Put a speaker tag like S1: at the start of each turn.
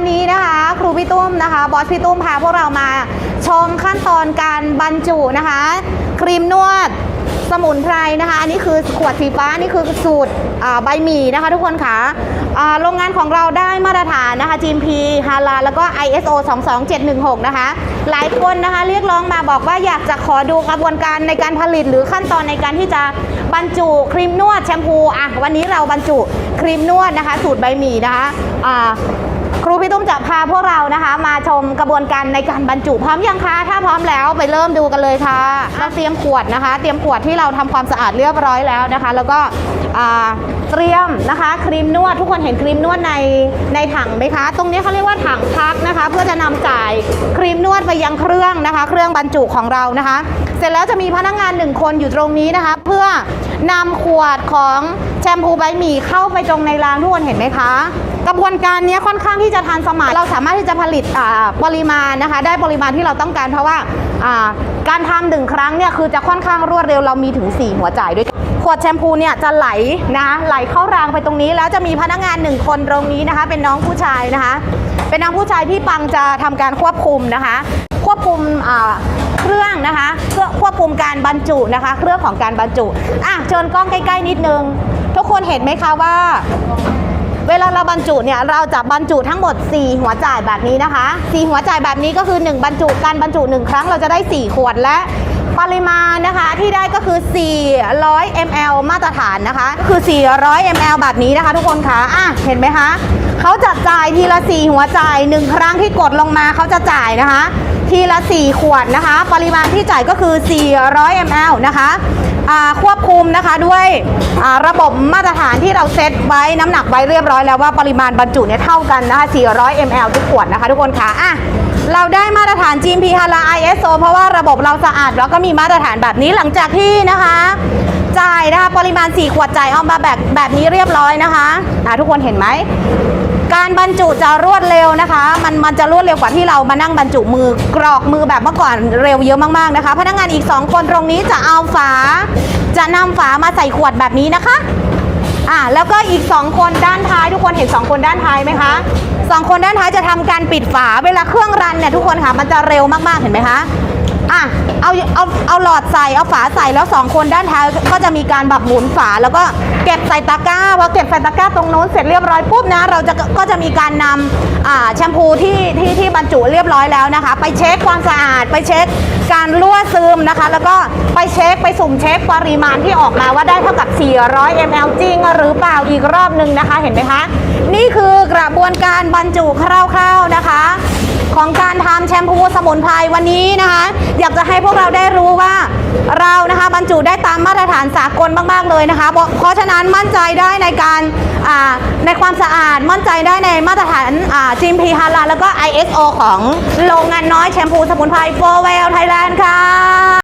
S1: วันนี้นะคะครูพี่ตุ้มนะคะบอสพี่ตุ้มพาพวกเรามาชมขั้นตอนการบรรจุนะคะ ครีมนวดสมุนไพรนะคะ อันนี้คือขวดสีฟ้านี่คือสูตรใบหมี่นะคะทุกคนค่ะอ่าโรงงานของเราได้มาตรฐานนะคะ GMP ฮาลาแล้วก็ ISO 22716 นะคะ หลายคนนะคะเรียกร้องมาบอกว่าอยากจะขอดูกระบวนการในการผลิตหรือขั้นตอนในการที่จะบรรจุครีมนวดแชมพูอะวันนี้เราบรรจุครีมนวดนะคะ สูตรใบหมี่นะคะ รูพี่ตุ้มจะพาพวกเรานะคะ มาชมกระบวนการในการบรรจุพร้อมยังคะ ถ้าพร้อมแล้วไปเริ่มดูกันเลยค่ะเราเตรียมขวดนะคะ เตรียมขวดที่เราทำความสะอาดเรียบร้อยแล้วนะคะ แล้วก็เตรียมนะคะครีมนวดทุกคนเห็นครีมนวดในในถังไหมคะ ตรงนี้เขาเรียกว่าถังพักนะคะ เพื่อจะนำจ่ายครีมนวดไปยังเครื่องนะคะ เครื่องบรรจุของเรานะคะ เสร็จแล้วจะมีพนักงานหนึ่งคนอยู่ตรงนี้นะคะ เพื่อนำขวดของแชมพูใบหมี่เข้าไปตรงในรางทุกคนเห็นไหมคะ กระบวนการนี้ค่อนข้างที่จะทันสมัย เราสามารถที่จะผลิตปริมาณนะคะ ได้ปริมาณที่เราต้องการเพราะว่าการทำหนึ่งครั้งเนี่ยคือจะค่อนข้างรวดเร็วเรามีถึง 4 หัวจ่ายด้วยกันขวดแชมพูเนี่ยจะไหลนะไหลเข้ารางไปตรงนี้ แล้วจะมีพนักงานหนึ่งคนตรงนี้นะคะ เป็นน้องผู้ชายนะคะ เป็นน้องผู้ชายที่ปังจะทำการควบคุมนะคะ ควบคุมเครื่องนะคะเพื่อควบคุมการบรรจุนะคะ เครื่องของการบรรจุอะเชิญกล้องใกล้ ๆ นิดนึง ทุกคนเห็นไหมคะว่า เวลาเราบรรจุเนี่ยเราจะบรรจุทั้งหมด 4 หัวจ่ายแบบนี้นะคะ 4 หัวจ่ายแบบนี้ก็คือ 1 บรรจุการบรรจุ 1 ครั้งเราจะได้ 4 ขวดและปริมาณนะคะที่ได้ก็คือ 400 ml มาตรฐานนะคะคือ 400 ml แบบนี้นะคะ ทุกคนคะอะเห็นไหมคะเขาจะจ่ายทีละ 4 หัวจ่าย 1 ครั้งที่กดลงมาเขาจะจ่ายนะคะ ทีละ 4 ขวดนะคะ ปริมาณที่จ่ายก็คือ 400 ml นะคะ ควบคุมนะคะด้วยระบบมาตรฐานที่เราเซตไว้น้ำหนักไว้เรียบร้อยแล้วว่าปริมาณบรรจุเนี่ยเท่ากันนะคะ 400 ml ทุกขวดนะคะ ทุกคนค่ะอะเราได้มาตรฐาน GMP ฮาลา ISO เพราะว่าระบบเราสะอาดแล้วก็มีมาตรฐานแบบนี้หลังจากที่นะคะ จ่ายนะคะปริมาณ 4 ขวดจ่ายออกมาแบบแบบนี้เรียบร้อยนะคะะทุกคนเห็นไหม การบรรจุจะรวดเร็วนะคะ มันมันจะรวดเร็วกว่าที่เรามานั่งบรรจุมือกรอกมือแบบเมื่อก่อนเร็วเยอะมากๆนะคะ พนักงานอีก 2 คนตรงนี้จะเอาฝา จะนำฝามาใส่ขวดแบบนี้นะคะอ่าแล้วก็อีก 2 คนด้านท้ายทุกคนเห็น 2 คนด้านท้ายไหมคะสองคนด้านท้ายจะทำการปิดฝาเวลาเครื่องรันเนี่ยทุกคนค่ะมันจะเร็วมากๆเห็นไหมคะ อะเอาเอาเอาหลอดใส่เอาฝาใส่แล้ว2คนด้านท้ายก็จะมีการแบบหมุนฝาแล้วก็เก็บใส่ตะกร้าพอเก็บใส่ตะกร้าตรงโน้นเสร็จเรียบร้อยปุ๊บนะเราจะก็จะมีการนำอ่าแชมพูที่ที่ที่บรรจุเรียบร้อยแล้วนะคะ ไปเช็คความสะอาดไปเช็คการรั่วซึมนะคะ แล้วก็ไปเช็คไปสุ่มเช็คปริมาณที่ออกมาว่าได้เท่ากับ 400 ml จริงหรือเปล่าอีกรอบหนึ่งนะคะเห็นไหมคะ นี่คือกระบวนการบรรจุคร่าวๆนะคะ ของการทำแชมพูสมุนไพรวันนี้นะคะ อยากจะให้พวกเราได้รู้ว่าเรานะคะบรรจุได้ตามมาตรฐานสากลมาก ๆ เลยนะคะ เพราะฉะนั้นมั่นใจได้ในการในความสะอาดมั่นใจได้ในมาตรฐาน GMP ฮาลาแล้วก็ ISO ของโรงงานน้อยแชมพูสมุนไพร4 w e l l Thailand ค่ะ